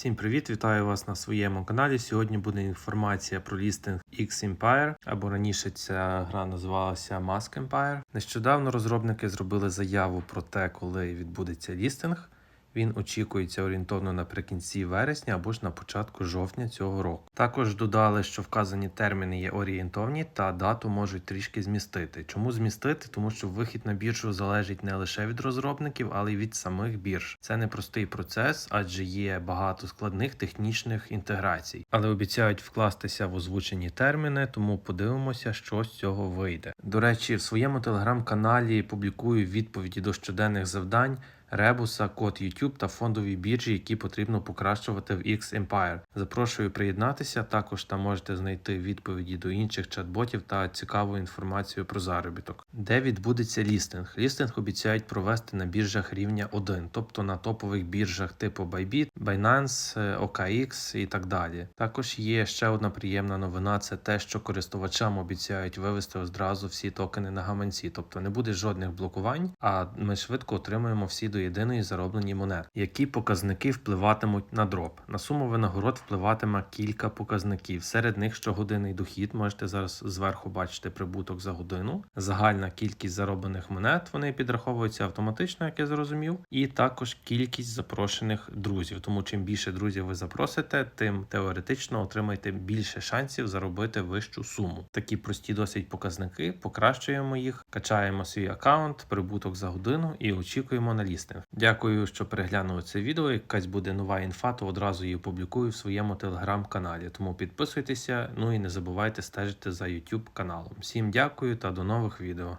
Всім привіт, вітаю вас на своєму каналі. Сьогодні буде інформація про лістинг X Empire, або раніше ця гра називалася Mask Empire. Нещодавно розробники зробили заяву про те, коли відбудеться лістинг. Він очікується орієнтовно наприкінці вересня або ж на початку жовтня цього року. Також додали, що вказані терміни є орієнтовні та дату можуть трішки змістити. Чому змістити? Тому що вихід на біржу залежить не лише від розробників, але й від самих бірж. Це непростий процес, адже є багато складних технічних інтеграцій, але обіцяють вкластися в озвучені терміни, тому подивимося, що з цього вийде. До речі, в своєму телеграм-каналі публікую відповіді до щоденних завдань. Ребуса, код YouTube та фондові біржі, які потрібно покращувати в X Empire. Запрошую приєднатися. Також там можете знайти відповіді до інших чат-ботів та цікаву інформацію про заробіток. Де відбудеться лістинг? Лістинг обіцяють провести на біржах рівня 1, тобто на топових біржах типу Bybit, Binance, OKX і так далі. Також є ще одна приємна новина: це те, що користувачам обіцяють вивести одразу всі токени на гаманці, тобто не буде жодних блокувань, а ми швидко отримуємо всі до єдиної зароблені монети. Які показники впливатимуть на дроп? На суму винагород впливатиме кілька показників. Серед них щогодинний дохід. Можете зараз зверху бачити прибуток за годину. Загальна кількість зароблених монет вони підраховуються автоматично, як я зрозумів, і також кількість запрошених друзів. Тому чим більше друзів ви запросите, тим теоретично отримаєте більше шансів заробити вищу суму. Такі прості досить показники. Покращуємо їх, качаємо свій аккаунт, прибуток за годину і очікуємо на лістинг. Дякую, що переглянули це відео. Якась буде нова інфа, то одразу її опублікую в своєму телеграм-каналі. Тому підписуйтеся, ну і не забувайте стежити за YouTube каналом. Всім дякую та до нових відео.